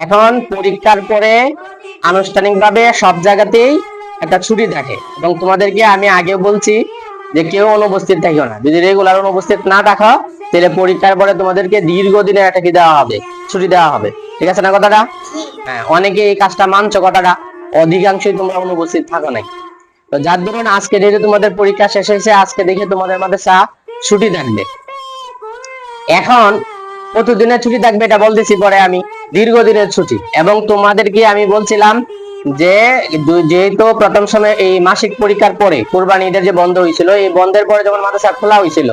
এখন পরীক্ষার পরে আনুষ্ঠানিকভাবে সব জায়গাতেই একটা ছুটি থাকে। এবং তোমাদেরকে আমি আগে বলছি যে কেউ অনুপস্থিত থাকিও না। যদি রেগুলার অনুপস্থিত না থাকো, তাহলে পরীক্ষার পরে তোমাদেরকে দীর্ঘদিনের একটা কি দেওয়া হবে, ছুটি দেওয়া হবে। ঠিক আছে না কথাটা? হ্যাঁ অনেকে এই কাজটা মানছো কথাটা, অধিকাংশই তোমরা অনুপস্থিত থাকো নাই। তো যার ধরুন আজকে যেহেতু তোমাদের পরীক্ষা শেষ হয়েছে, আজকে দেখে তোমাদের মাঝে চা ছুটি থাকবে। এখন কতদিনের ছুটি থাকবে এটা বলতেছি পরে আমি। দীর্ঘদিনের ছুটি। এবং তোমাদেরকে আমি বলছিলাম যে যেহেতু প্রথম সময় এই মাসিক পরীক্ষার পরে কোরবানি ঈদের যে বন্ধ হয়েছিল, এই বন্ধের পরে যখন মাদ্রাসা খোলা হয়েছিল,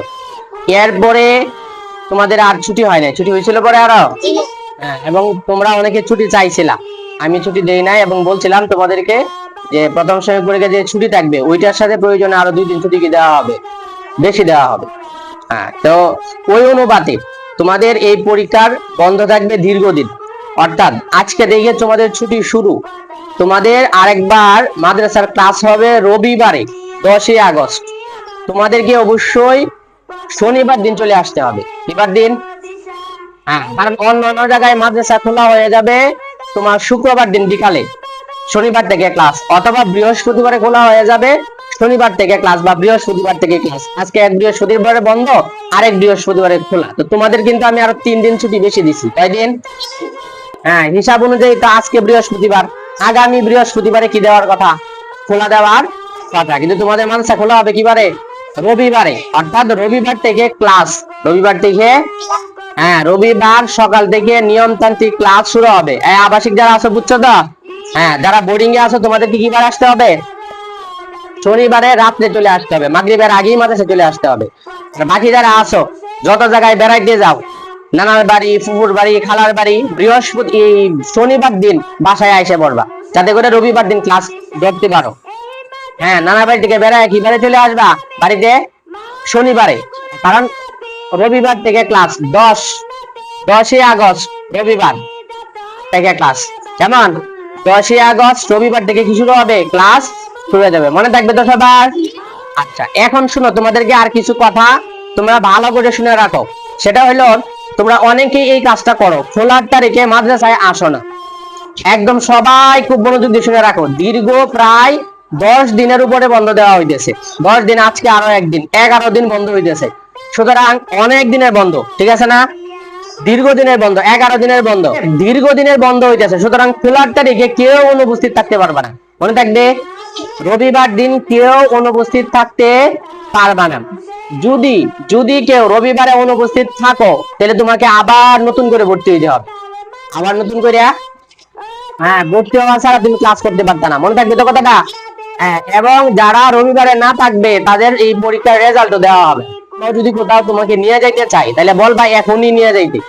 এরপরে তোমাদের আর ছুটি হয় নাই। ছুটি হয়েছিল পরে আরও? হ্যাঁ এবং তোমরা অনেকে ছুটি চাইছিলা। আমি ছুটি দেই নাই এবং বলছিলাম তোমাদেরকে যে, প্রথম সময় পরীক্ষা যে ছুটি থাকবে, ওইটার সাথে প্রয়োজনে আরও দুই দিন ছুটি কি দেওয়া হবে? বেশি দেওয়া হবে। হ্যাঁ তো ওই অনুপাতে তোমাদের এই পরীক্ষার বন্ধ থাকবে দীর্ঘদিন। অর্থাৎ আজকে দেখে তোমাদের ছুটি শুরু, তোমাদের আরেকবার মাদ্রাসার ক্লাস হবে রবিবারে, দশই আগস্ট। তোমাদেরকে অবশ্যই শনিবার দিন চলে আসতে হবে। এবার দিন? হ্যাঁ অন্য অন্য জায়গায় মাদ্রাসা খোলা হয়ে যাবে তোমার শুক্রবার দিন বিকালে, শনিবার থেকে ক্লাস। অথবা বৃহস্পতিবারে খোলা হয়ে যাবে শনিবার থেকে ক্লাস বা বৃহস্পতিবার থেকে ক্লাস। আজকে এক বৃহস্পতিবারে বন্ধ, আরেক বৃহস্পতিবারে খোলা। তো তোমাদের কিন্তু আমি আরও তিন দিন ছুটি বেশি দিছি। তাই দিন? হ্যাঁ হিসাব অনুযায়ী তো আজকে বৃহস্পতিবার। আগামী বৃহস্পতিবারে কি দেওয়ার কথা? খোলা দেওয়ার কথা। কিন্তু তোমাদের মানসা খোলা হবে কিবারে? রবিবারে। অর্থাৎ রবিবার থেকে ক্লাস। রবিবার থেকে হ্যাঁ রবিবার সকাল থেকে নিয়মতান্ত্রিক ক্লাস শুরু হবে। এই আবাসিক যারা আছো, বুঝছ তো? হ্যাঁ যারা বোর্ডিং এ আছো তোমাদের কি বার আসতে হবে? শনিবারে রাত্রে চলে আসতে হবে। মাগরিবের আগেই মাদ্রাসা চলে আসতে হবে। বাকি যারা আছো, যত জায়গায় বেড়াইতে যাও নানার বাড়ি, ফুফুর বাড়ি, খালার বাড়ি, বৃহস্পতি, এই শনিবার দিন বাসায় আইসে পড়বা। যাতে করে রবিবার দিন ক্লাস ধরতে পারো। হ্যাঁ নানার বাড়ি থেকে বেড়ায় কি? বেড়ে চলে আসবা বাড়িতে শনিবারে। কারণ রবিবার থেকে ক্লাস দশ, দশই আগস্ট রবিবার থেকে ক্লাস কেমন দশই আগস্ট রবিবার থেকে কি শুরু হবে? ক্লাস শুরু হয়ে যাবে। মনে থাকবে তো সবার? আচ্ছা এখন শুনো, তোমাদেরকে আর কিছু কথা তোমরা ভালো করে শুনে রাখো। সেটা হলো তোমরা অনেকেই এই কাজটা করো। খোলার তারিখে মাদ্রাসায় আসো না। একদম সবাই খুব মনোযোগ দিয়ে শুনে রাখো। দীর্ঘ প্রায় দশ দিনের উপরে বন্ধ দেওয়া হইতেছে। দশ দিন, আজকে আরও একদিন, এগারো দিন বন্ধ হইতেছে। সুতরাং অনেক দিনের বন্ধ, ঠিক আছে না? দীর্ঘদিনের বন্ধ, এগারো দিনের বন্ধ। দীর্ঘদিনের বন্ধ হইতেছে। সুতরাং খোলার তারিখে কেউ অনুপস্থিত থাকতে পারবে না। মনে থাকবে, রবিবার দিন কেউ অনুপস্থিত থাকতে পারবে না। যদি যদি কেউ রবিবারে অনুপস্থিত থাকো, তাহলে তোমাকে আবার নতুন করে ভর্তি হইতে হবে। আবার নতুন করে? হ্যাঁ ভর্তি হওয়া ছাড়া তুমি ক্লাস করতে পারবে না। মনে থাকবে তো কথাটা? হ্যাঁ এবং যারা রবিবারে না থাকবে, তাদের এই পরীক্ষার রেজাল্টও দেওয়া হবে। যদি কোথাও তোমাকে নিয়ে যাইতে চাই তাহলে বল ভাই, এখনই নিয়ে যাইতে।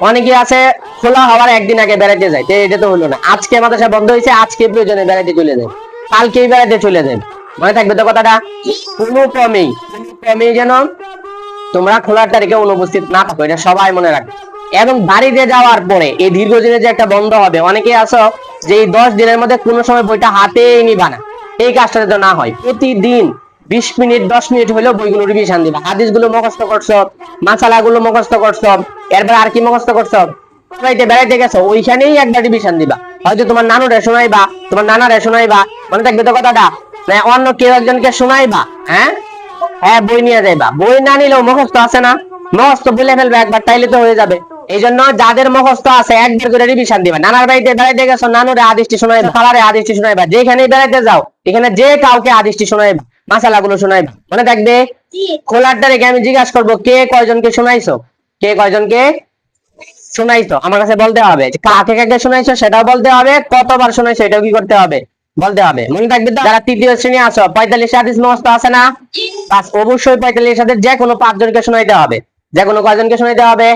অনেকে আছে, খোলা হওয়ার একদিন আগে বেড়াইতে যায়। এটা তো হলো না। আজকে মাদ্রাসা বন্ধ হয়েছে, আজকে প্রয়োজনে বেড়াইতে চলে যায়। কালকেই বেড়াইতে চলে যায়। মনে থাকবে তো কথাটা? কোনো ক্রমেই ক্রমেই যেন তোমরা খোলার তারিখে অনুপস্থিত না থাকো, এটা সবাই মনে রাখবে। এবং বাড়িতে যাওয়ার পরে এই দীর্ঘদিনের যে একটা বন্ধ হবে অনেকে আছো যে এই দশ দিনের মধ্যে কোনো সময় বইটা হাতেই নিবা না। এই কাজটা যাতে না হয়। প্রতিদিন বিশ মিনিট, দশ মিনিট হলেও বইগুলো রিভিশন দিবা। হাদিসগুলো মুখস্থ করছ মাসালা গুলো মুখস্থ করছ, এরপর আর কি মুখস্থ করছ? বেড়াইতে বেড়াইতে গেছো, ওইখানেই একবার রিভিশন দিবা। হয়তো তোমার নানুরে শোনাইবা, তোমার নানারে শোনাইবা, মনে থাকবে তো কথাটা? না, অন্য কেউ একজনকে শোনাইবা হ্যাঁ? হ্যাঁ বই নিয়ে যাইবা। বই না নিলেও মুখস্থ আছে না? মুখস্থ বলে ফেলবে একবার, তাইলে তো হয়ে যাবে। এই জন্য যাদের মুখস্থ আছে, একবার করে রিভিশন দিবা। নানার বাড়িতে বেড়াইতে গেছো, নানুরে আদিষ্টি শোনাইবা, খালারে আদিষ্টি শোনাইবা যেখানে বেড়াইতে যাও, এখানে যে কাউকে আদিষ্টি শোনাইবা। মাসালা গুলো শোনাইবা মনে থাকবে? খোলার তারিখে আমি জিজ্ঞাসা করব কে কয়জনকে শোনাইছো? কে কয়জনকে শোনাইছো? আমার কাছে বলতে হবে কাকে কাকে শোনাইছো সেটাও বলতে হবে কতবার শোনাইছো এটাও কি করতে হবে? বলতে হবে। মনে থাকবে যারা তৃতীয় শ্রেণি আছো পঁয়তাল্লিশ হাদিস মুখস্থ আছে না? বাস অবশ্যই পঁয়তাল্লিশ হাদিস যে কোনো পাঁচজনকে শোনাইতে হবে। যে কোনো কয়জনকে শোনাইতে হবে?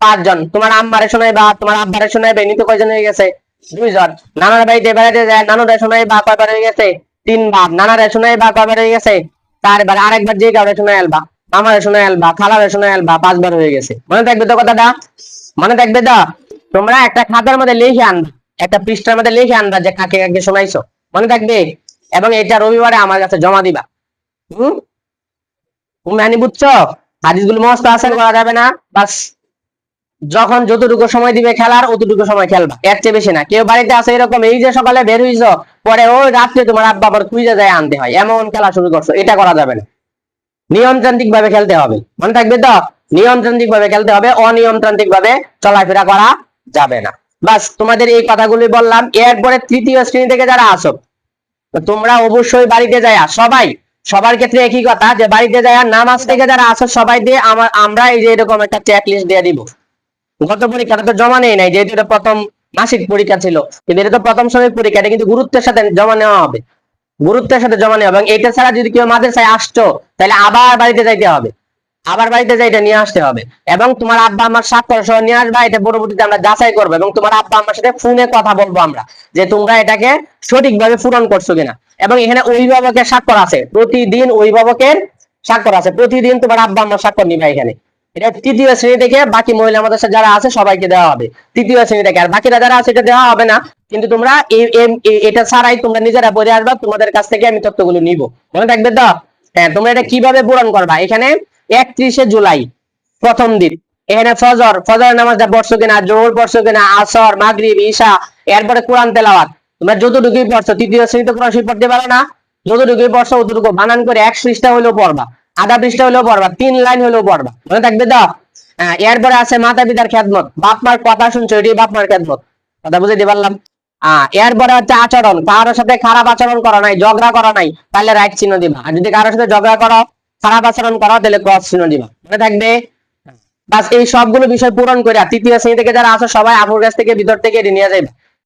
পাঁচজন। তোমার আম্মারে শোনাইবা তোমার আব্বারে শোনাইবে এমনি তো কয়জন হয়ে গেছে? দুইজন। নানার বাড়িতে বেড়াইতে যায় নানুরে শোনাইবা কয়বার হয়ে গেছে? তিনবার নানারে শোনাইবা কয়বার হয়ে গেছে? চারবার আরেকবার যে কাউরে শোনাই আলবা মামারে শোনাই আলবা, খালারে শোনাই আলবা, পাঁচবার হয়ে গেছে। মনে থাকবে তো কথাটা? মনে থাকবে তো? তোমরা একটা খাতার মধ্যে লিখে আনবা, একটা পৃষ্ঠার মধ্যে লিখে আনবা যে কাকে কাকে শোনাইছো। মনে থাকবে? এবং এটা রবিবারে আমার কাছে জমা দিবা। হম? তুমি বুঝছ? হাদিসগুলো মস্ত আসার করা যাবে না। বাস, যখন যতটুকু সময় দিবে খেলার, অতটুকু সময় খেলবা। এর চেয়ে বেশি না। কেউ বাড়িতে আছে এরকম, এই যে সকালে বের হইছো পরে ওই রাত্রে তোমার আব্বা আবার খুঁজে যায় আনতে হয়। এমন খেলা শুরু করছ, এটা করা যাবে না। নিয়মতান্ত্রিক ভাবে খেলতে হবে। মনে থাকবে তো? নিয়মতান্ত্রিক ভাবে খেলতে হবে অনিয়মতান্ত্রিক ভাবে চলাফেরা করা যাবে না। বাস, তোমাদের এই কথাগুলি বললাম। এরপরে তৃতীয় শ্রেণি থেকে যারা আসো তোমরা অবশ্যই বাড়িতে যায় সবাই, সবার ক্ষেত্রে একই কথা, যে বাড়িতে যায় নামাজ থেকে যারা আসো, সবাই দিয়ে আমার আমরা এই যে এরকম একটা চেক লিস্ট দিয়ে দিব। গত পরীক্ষাটা তো জমা নেই নাই, যেহেতু এটা প্রথম মাসিক পরীক্ষা ছিল। কিন্তু এটা তো প্রথম সময় পরীক্ষা, এটা কিন্তু গুরুত্বের সাথে জমা নেওয়া হবে। গুরুত্বের সাথে জমা নেওয়া এবং এটা ছাড়া যদি কেউ মাদ্রাসায় আসছো তাহলে আবার বাড়িতে যাইতে হবে। আবার বাড়িতে যাই এটা নিয়ে আসতে হবে। এবং তোমার আব্বা আমার স্বাক্ষর সহ নিয়ে আসবা, এটা পরবর্তীতে আমরা যাচাই করব এবং তোমার আব্বা আমার সাথে ফোনে কথা বলব আমরা, যে তোমরা এটাকে সঠিকভাবে পূরণ করছ কিনা। এবং এখানে অভিভাবকের স্বাক্ষর আছে। প্রতিদিন অভিভাবকের স্বাক্ষর আছে। প্রতিদিন তোমার আব্বা আমার স্বাক্ষর নিবে এখানে। এটা তৃতীয় শ্রেণি থেকে বাকি মহিলা মাদ্রাসা যারা আছে সবাইকে দেওয়া হবে। তৃতীয় শ্রেণি থেকে। আর বাকিরা যারা আছে, এটা দেওয়া হবে না। কিন্তু তোমরা এটা ছাড়াই তোমরা নিজেরা পড়ে আসবা, তোমাদের কাছ থেকে আমি তথ্যগুলো নিব। মনে থাকবে তো? হ্যাঁ তোমরা এটা কীভাবে পূরণ করবা? এখানে একত্রিশে জুলাই, প্রথম দিন। এখানে ফজর ফজর নামাজটা পড়ছো কিনা, জোহর পড়ছো কিনা, আসর, মাগরিব, ঈশা, এরপরে কোরআন তেলাওয়াত। তোমরা যতটুকুই পড়ছো, তৃতীয় শ্রেণীতে কোরআন শরীফ পড়তে পারো না। যতটুকুই পড়ছো, অতটুকু বানান করে এক পৃষ্ঠা হলেও পড়বা। আধা পৃষ্ঠা হলেও পড়বা তিন লাইন হলেও পড়বা মনে থাকবে তো? হ্যাঁ, এরপরে আছে মাতা পিতার খেদমত বাপ মার কথা শুনছো এটি বাপ মার খেদমত কথা বুঝতে পারলাম? এরপরে হচ্ছে আচরণ কারোর সাথে খারাপ আচরণ করা নাই ঝগড়া করা নাই তাহলে রাইট চিহ্ন দিবা আর যদি কারোর সাথে ঝগড়া করো খারাপ আচরণ করো তাহলে ক্রস চিহ্ন দিবা মনে থাকবে? বাস এই সবগুলো বিষয় পূরণ করে তৃতীয় শ্রেণি থেকে যারা আসো সবাই আপুর কাছ থেকে ভিতর থেকে এটা নিয়ে যাবে